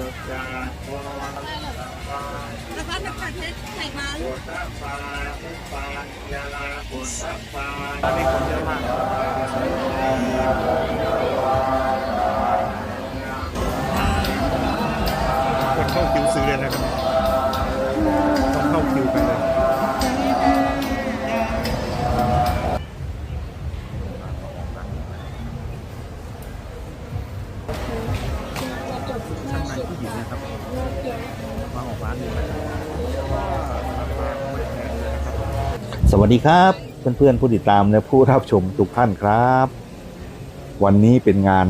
ตอนนี้คนเยอะมากคนเข้าคิวซื้อเลยนะครับต้องเข้าคิวกันเลย นะครับมาออกร้านนี้นะครับว่าราคาไม่แพงเลยนะครับ สวัสดีครับเพื่อนๆผู้ติดตามและผู้รับชมทุกท่านครับ วันนี้เป็นงาน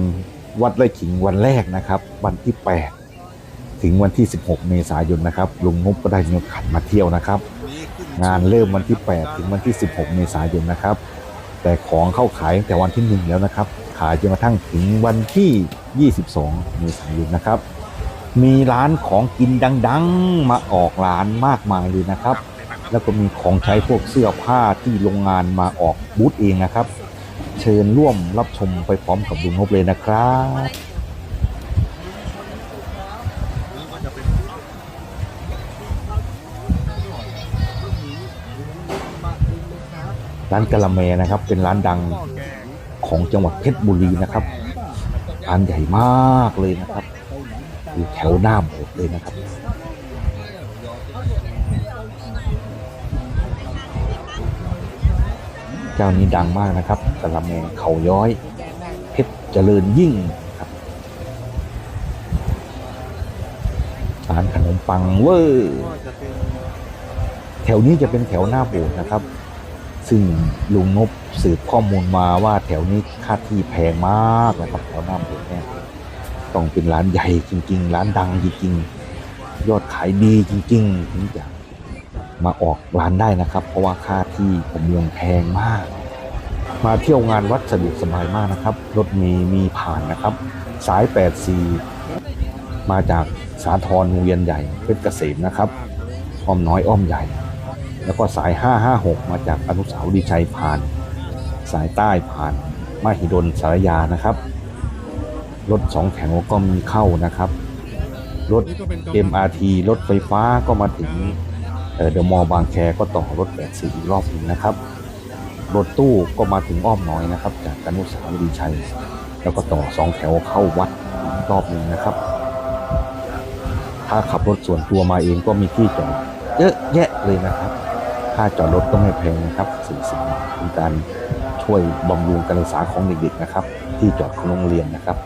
วัดไร่ขิงวันแรกนะครับ วันที่ 8 ถึงวันที่ 16 เมษายนนะครับลุงนุ๊กก็ได้มีโอกาสมาเที่ยวนะครับ งานเริ่มวันที่ 8 ถึงวันที่ 16 เมษายนนะครับ แต่ของเข้าขายตั้งแต่วันที่ 1 แล้วนะครับ ขายจนกระทั่งถึงวันที่ 22 เมษายนนะครับ มีร้านของกินดัง ๆ มาออกร้านมากมายเลยนะครับ แล้วก็มีของใช้พวกเสื้อผ้าที่โรงงานมาออกบูธเองนะครับ เชิญร่วมรับชมไปพร้อมกับลุงนบเลยนะครับร้านกะละแมนะครับ เป็นร้านดังของจังหวัดเพชรบุรีนะครับร้านใหญ่มากเลยนะครับ อยู่แถวหน้าโบสถ์เลยนะครับเจ้านี้ดังมากนะครับกะละแมเขาย้อย เพชรเจริญยิ่งครับร้านขนมปังเวอร์แถวนี้จะเป็นแถวหน้าโบสถ์นะครับ ซึ่งลุงนบสืบข้อมูลมาว่าแถวนี้ค่าที่แพงมากนะครับแถวหน้าโบสถ์เนี่ย ต้องเป็นร้านใหญ่จริง ๆ ร้านดังจริงๆ ยอดขายดีจริงๆถึงจะมาออกร้านได้นะครับ เพราะว่าค่าที่ผมเมืองแพงมาก มาเที่ยวงานวัดสะดวกสบายมากนะครับ รถมีมีผ่านนะครับ สาย 84 มาจากสาทรวงเวียนใหญ่เพชรเกษมนะครับอ้อมน้อยอ้อมใหญ่ แล้วก็สาย 556 มาจากอนุสาวรีย์ชัยผ่าน สายใต้ผ่าน มหิดลสารยานะครับ รถสองแถวก็มีเข้านะครับ รถ MRT รถไฟฟ้าก็มาถึงเดอะมอลล์บางแคก็ต่อรถ84อีกรอบหนึ่งนะครับ รถตู้ก็มาถึงอ้อมน้อยนะครับ จากอนุสาวรีย์ชัย แล้วก็ต่อสองแถวเข้าวัดรอบหนึ่งนะครับ ถ้าขับรถส่วนตัวมาเองก็มีที่จอดเยอะแยะเลยนะครับค่าจอดรถก็ไม่แพงนะครับสี่สิบบาทเป็นการช่วยบำรุงการศึกษาของเด็กๆนะครับ ที่จอดของโรงเรียนนะครับ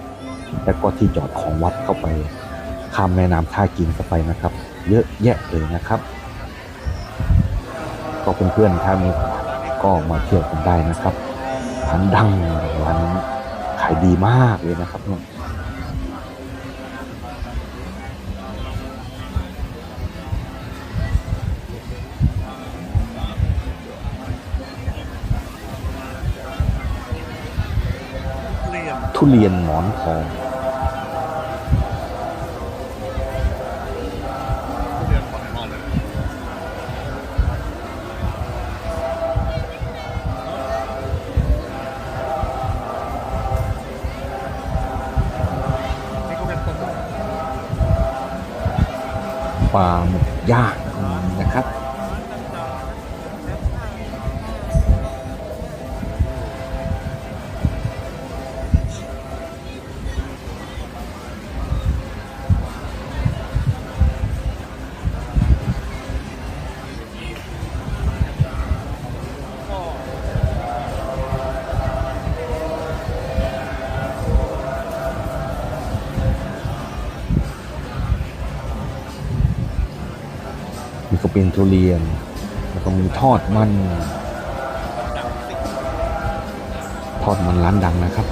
แล้วก็ที่จอดของวัดเข้าไปข้ามแม่น้ำท่ากินเข้าไปนะครับ เยอะแยะเลยนะครับ ก็เพื่อนๆถ้ามีโอกาสก็มาเที่ยวกันได้นะครับร้านดังร้านนี้ขายดีมากเลยนะครับเนี่ยเรียนทุเรียนหมอนทองา นี่ก็เป็นทุเรียน แล้วก็มีทอดมัน ทอดมันร้านดังนะครับ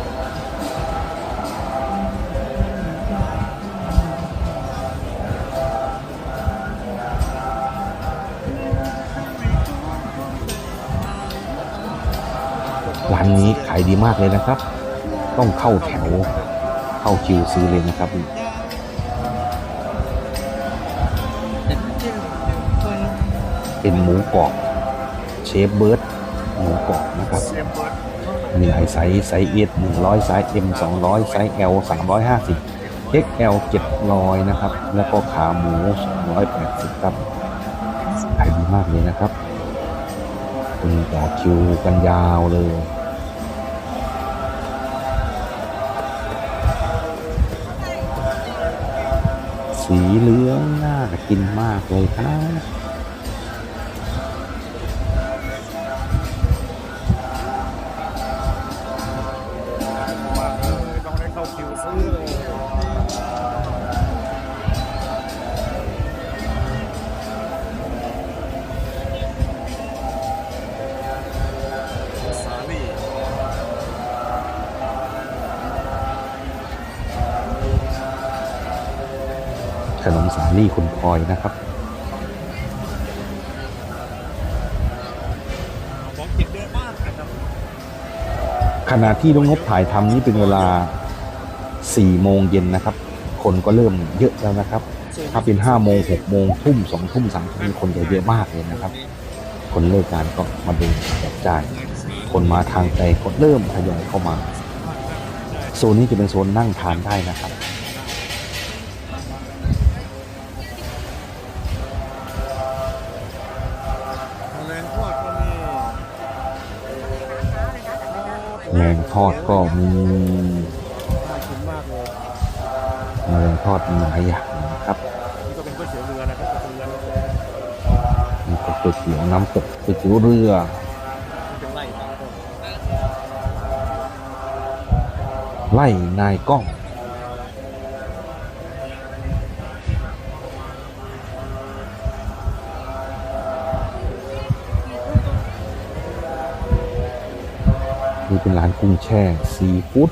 ร้านนี้ขายดีมากเลยนะครับ ต้องเข้าแถวเข้าคิวซื้อเลยนะครับ เป็นหมูกรอบเชฟเบิร์ดหมูกรอบนะครับมีหลายไซส์ไซส์เอสหนึ่งร้อยไซส์เอ็มสองร้อยไซส์เอลสามร้อยห้าสิบเอ็กเอลเจ็ด200 นะครับ แล้วก็ขาหมู 280ครับขายดีมากเลยนะครับคนต่อคิวกันยาวเลย สีเหลืองน่ากินมากเลยครับ นมสาลี่คุณพลอยนะครับของกินเยอะมากนะครับขณะที่ลุงนบถ่ายทำนี้เป็นเวลา4โมงเย็นนะครับ คนก็เริ่มเยอะแล้วนะครับ ถ้าเป็น5โมง6โมงทุ่ม2ทุ่ม3ทุ่มคนจะเยอะมากเลยนะครับ คนเลิกงานก็มาดูแจกจ่าย คนมาทางไกลก็เริ่มทยอยเข้ามา โซนนี้จะเป็นโซนนั่งทานได้นะครับ มงทอดก็มีแมลงทอดมีหลายอย่างนะครับนี่ก็เป็นก๋วยเตี๋ยวเรือนะครับเรือนี่ก็ก๋วยเตี๋ยวน้ำตกก๋วยเตี๋ยวเรือเป็นไร่ครับไล่นายกล้อง เป็นร้านกุ้งแช่ซีฟู้ด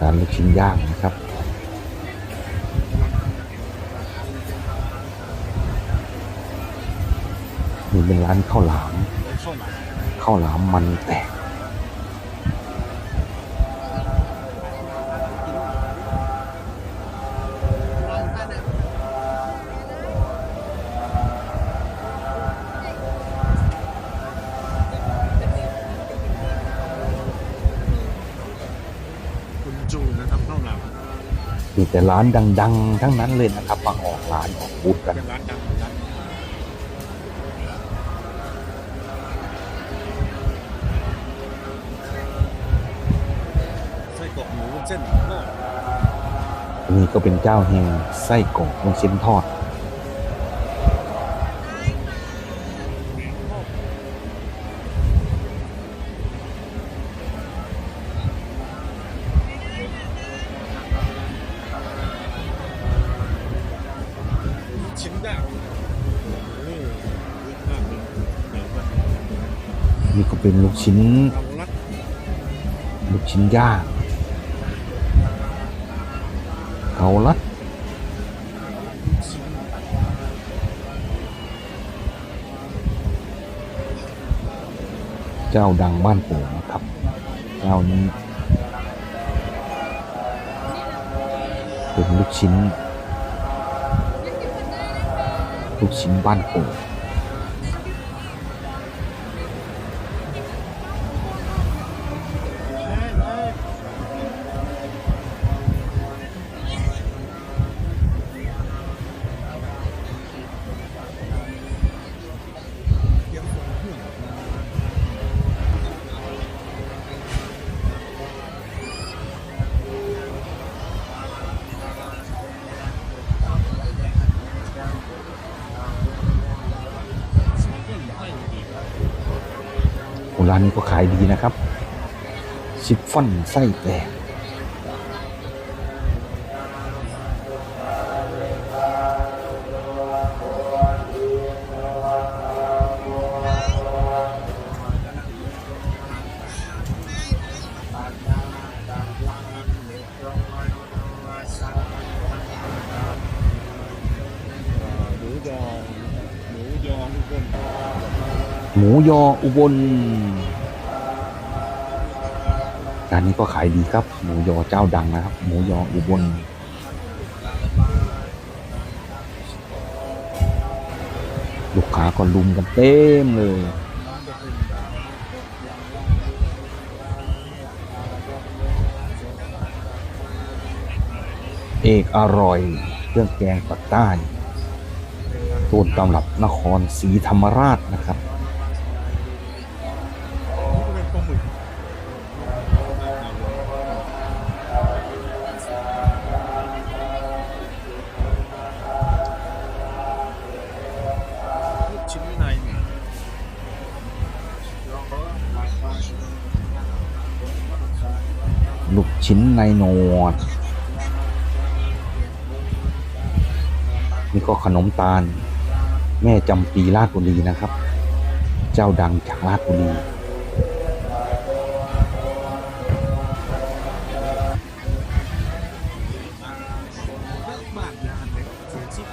ร้านลูกชิ้นย่างนะครับนี่เป็นร้านข้าวหลามข้าวหลามมันแตก แต่ร้านดัง ๆ ทั้งนั้นเลยนะครับมาออกร้านออกบูธกันเป็นร้านดังเหมือนกันไส้กรอกหมูเส้นทอดนี่ก็เป็นเจ้าแห่งไส้กรอกลูกชิ้นทอด เป็นลูกชิ้น ลูกชิ้นย่างเกาลัดเจ้าดังบ้านโป่งนะครับ เจ้านี้ เป็นลูกชิ้น ลูกชิ้นบ้านโป่ง ร้านนี้ก็ขายดีนะครับชิฟฟ่อนไส้แตกหมูยอหมูยองทุกคนหมูยออุบลานนี้ก็ขายดีครับ หมูยอเจ้าดังนะครับ หมูยออุบลลูกค้าก็ลุมกันเต็มเลย เอกอร่อย เครื่องแกงปักใต้ต้นตำรับนครศรีธรรมราชนะครับ ลูกชิ้นในหนวด นี่ก็ขนมตาล แม่จำปีราชบุรีนะครับ เจ้าดังจากราชบุรีบาทยานเลยเสียชิบ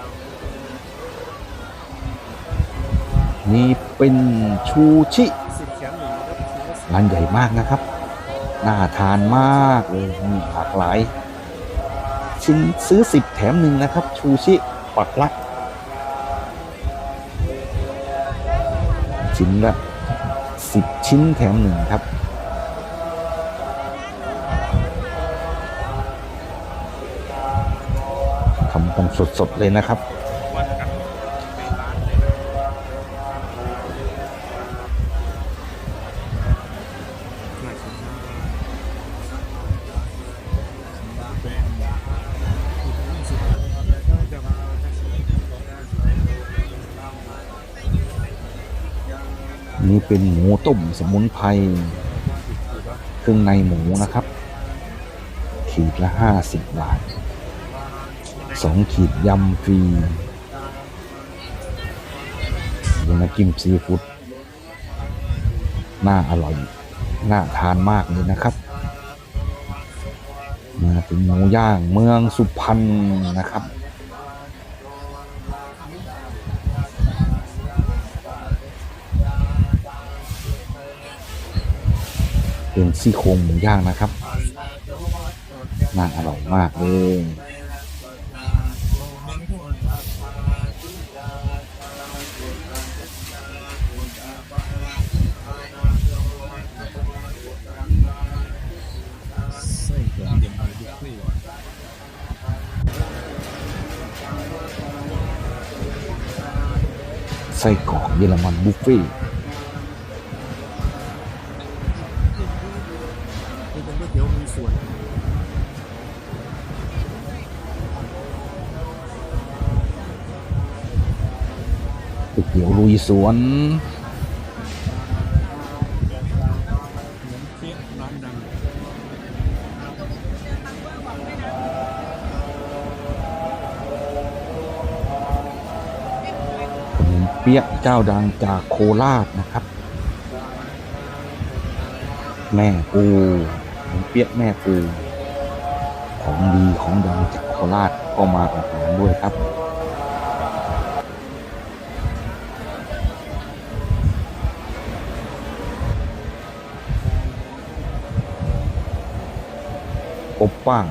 นี่เป็นชูชิสิบแขนหนึ่งนะครับถือว่าร้านใหญ่มากนะครับ น่าทานมากเลยหลากหลาย ชิ้นซื้อสิบแถมหนึ่งนะครับ ชูชิปักลัก ชิ้นละสิบชิ้นแถมหนึ่งครับทำกันสดๆเลยนะครับ มูต้มสมุนไพรเครื่องในหมูนะครับ ขีดละห้าสิบบาทสองขีดยำฟรีดูน้ำจิ้มซีฟู้ดน่าอร่อย น่าทานมากเลยนะครับ มาถึงหมูย่างเมืองสุพรรณนะครับ เป็นซี่โครงหมูย่างนะครับน่าอร่อยมากเลยไส้กรอกเย็นอะไรบุฟเฟ่ต์ไส้กรอกเยอรมันบุฟเฟ่ สวนเปี๊ยะเจ้าดังจากโคราชนะครับ แม่ปูเปี๊ยะแม่ปูของดีของดังจากโคราชก็มาออกงานด้วยครับ อบป้าง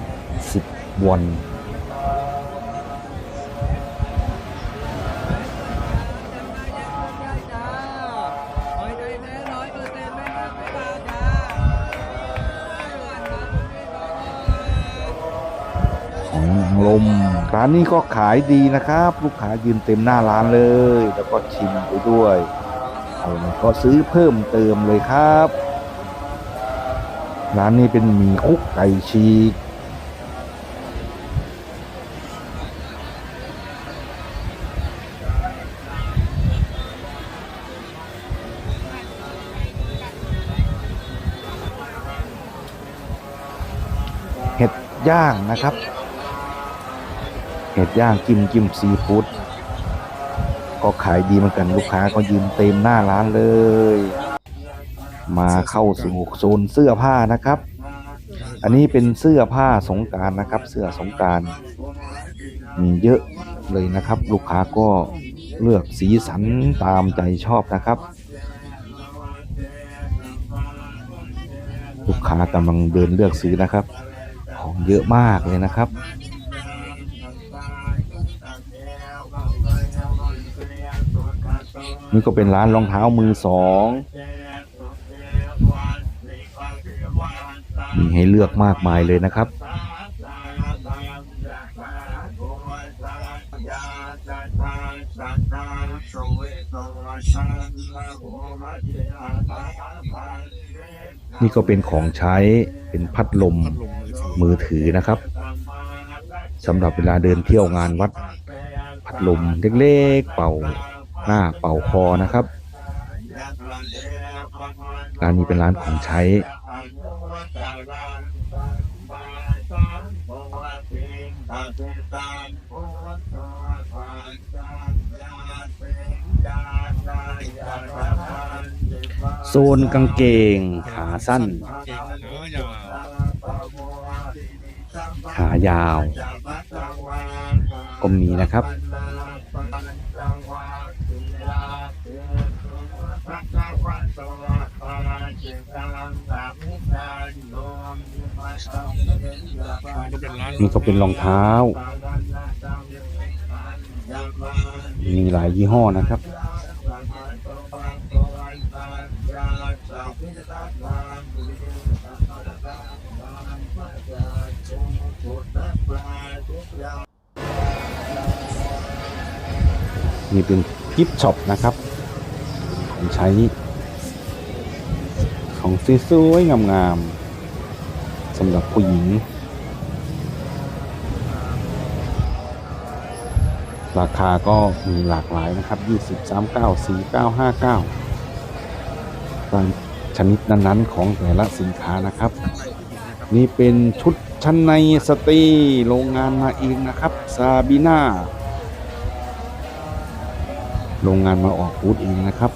สิบวันของนางลม ร้านนี้ก็ขายดีนะครับ ลูกค้ายืนเต็มหน้าร้านเลย แล้วก็ชิมไปด้วย ก็ซื้อเพิ่มเติมเลยครับ ร้านนี้เป็นหมี่คุกไก่ฉีกเห็ดย่างนะครับ เห็ดย่างจิ้มจิ้มซีฟู้ดก็ขายดีเหมือนกันลูกค้าก็ยืนเต็มหน้าร้านเลย มาเข้าสู่โซนเสื้อผ้านะครับ อันนี้เป็นเสื้อผ้าสงการนะครับ เสื้อสงการมีเยอะเลยนะครับ ลูกค้าก็เลือกสีสันตามใจชอบนะครับ ลูกค้ากำลังเดินเลือกซื้อนะครับ ของเยอะมากเลยนะครับนี่ก็เป็นร้านรองเท้ามือสอง มีให้เลือกมากมายเลยนะครับ นี่ก็เป็นของใช้เป็นพัดลมมือถือนะครับสำหรับเวลาเดินเที่ยวงานวัด พัดลมเล็กๆ เป่าหน้าเป่าคอนะครับร้านนี้เป็นร้านของใช้ โซนกางเกงขาสั้น ขายาว ก็มีนะครับก็เป็นร้านนี่ก็เป็นรองเท้า มีหลายยี่ห้อนะครับ นี่เป็นกิฟช็อปนะครับของใช้ ของสวยๆงามๆสำหรับผู้หญิง ราคาก็มีหลากหลายนะครับ20 39 49 59ตามชนิดนั้นๆ ของแต่ละสินค้านะครับ นี่เป็นชุดชั้นในสตรีโรงงานมาเองนะครับซาบีนา โรงงานมาออกบูธเองนะครับ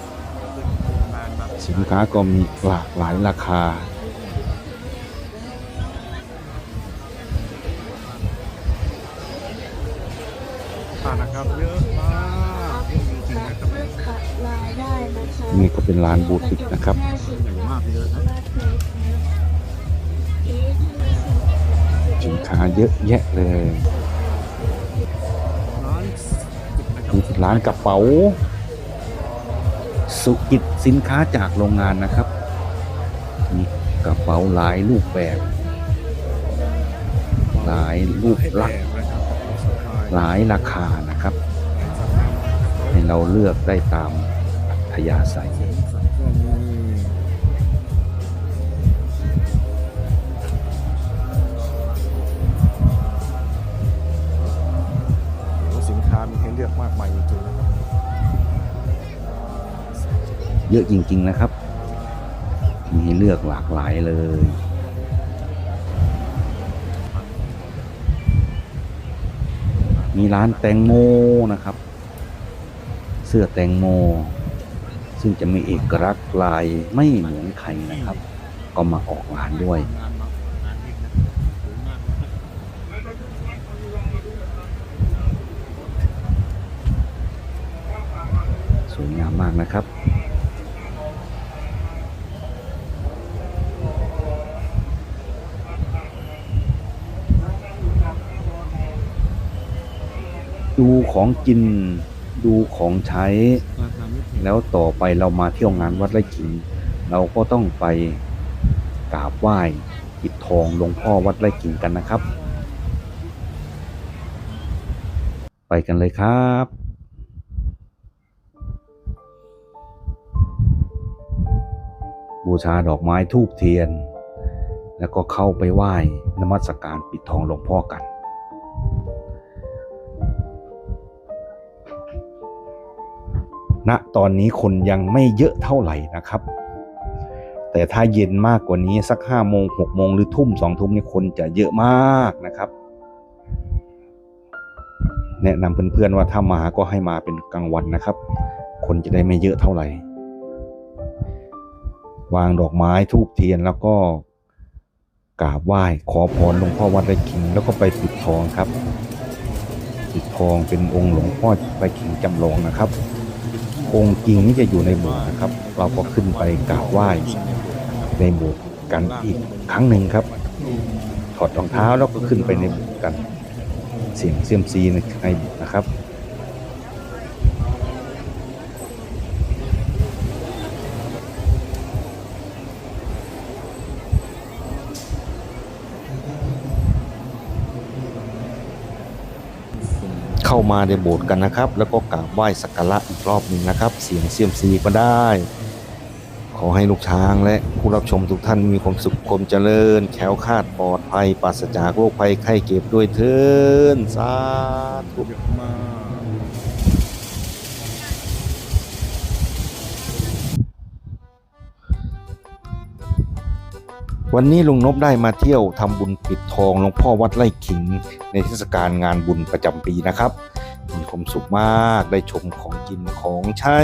สินค้าก็มีหลากหลายราคาผ่านนะครับเยอะมากเยอะจริงๆนะครับรายได้นะคะนี่ก็เป็นร้านบูติกนะครับใหญ่มากเลยนะสินค้าเยอะแยะเลย ร้านกระเป๋า สุกิจสินค้าจากโรงงานนะครับมีกระเป๋าหลายรูปแบบ หลายรูปลักษณ์หลายราคานะครับ ให้เราเลือกได้ตามพยาศัย เยอะจริง ๆ นะครับ มีให้เลือกหลากหลายเลย มีร้านแตงโมนะครับ เสื้อแตงโม ซึ่งจะมีเอกลักษณ์ลายไม่เหมือนใครนะครับ ก็มาออกร้านด้วยสวยงามมากนะครับ ดูของกิน ดูของใช้ราคาไม่แพงแล้วต่อไปเรามาเที่ยวงานวัดไร่ขิง เราก็ต้องไปกราบไหว้ปิดทองหลวงพ่อวัดไร่ขิงกันนะครับ ไปกันเลยครับบูชาดอกไม้ทูบเทียน แล้วก็เข้าไปไหว้นมัสการปิดทองหลวงพ่อกัน ณตอนนี้คนยังไม่เยอะเท่าไหร่นะครับ แต่ถ้าเย็นมากกว่านี้สักห้าโมงหกโมงหรือทุ่มสองทุ่มนี่คนจะเยอะมากนะครับ แนะนำเพื่อนๆว่าถ้ามาก็ให้มาเป็นกลางวันนะครับ คนจะได้ไม่เยอะเท่าไหร่ วางดอกไม้ทูบเทียนแล้วก็กราบไหว้ขอพรหลวงพ่อวัดไร่ขิงแล้วก็ไปปิดทองครับปิดทองเป็นองค์หลวงพ่อไร่ขิงจำลองนะครับ องค์จริงนี่จะอยู่ในโบสถ์นะครับ เราก็ขึ้นไปกราบไหว้ในโบสถ์กันอีกครั้งหนึ่งครับ ถอดรองเท้าแล้วก็ขึ้นไปในโบสถ์กัน เสียงเซียมซีในในโบสถ์นะครับ เข้ามาในโบสถ์กันนะครับ แล้วก็กราบไหว้สักการะอีกรอบหนึ่งนะครับ เสียงเซียมซีก็ได้ ขอให้ลูกช้างและผู้รับชมทุกท่านมีความสุขความเจริญแคล้วคาดปลอดภัยปราศจากโรคภัยไข้เจ็บด้วยเถินสาธุ วันนี้ลุงนบได้มาเที่ยวทำบุญปิดทองหลวงพ่อวัดไร่ขิง ในเทศกาลงานบุญประจำปีนะครับ มีความสุขมากได้ชมของกินของใช้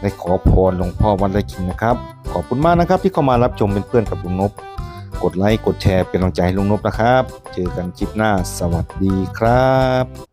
ได้ขอพรหลวงพ่อวัดไร่ขิงนะครับ ขอบคุณมากนะครับที่เข้ามารับชมเป็นเพื่อนกับลุงนบ กดไลค์กดแชร์เป็นกำลังใจให้ลุงนบนะครับ เจอกันคลิปหน้าสวัสดีครับ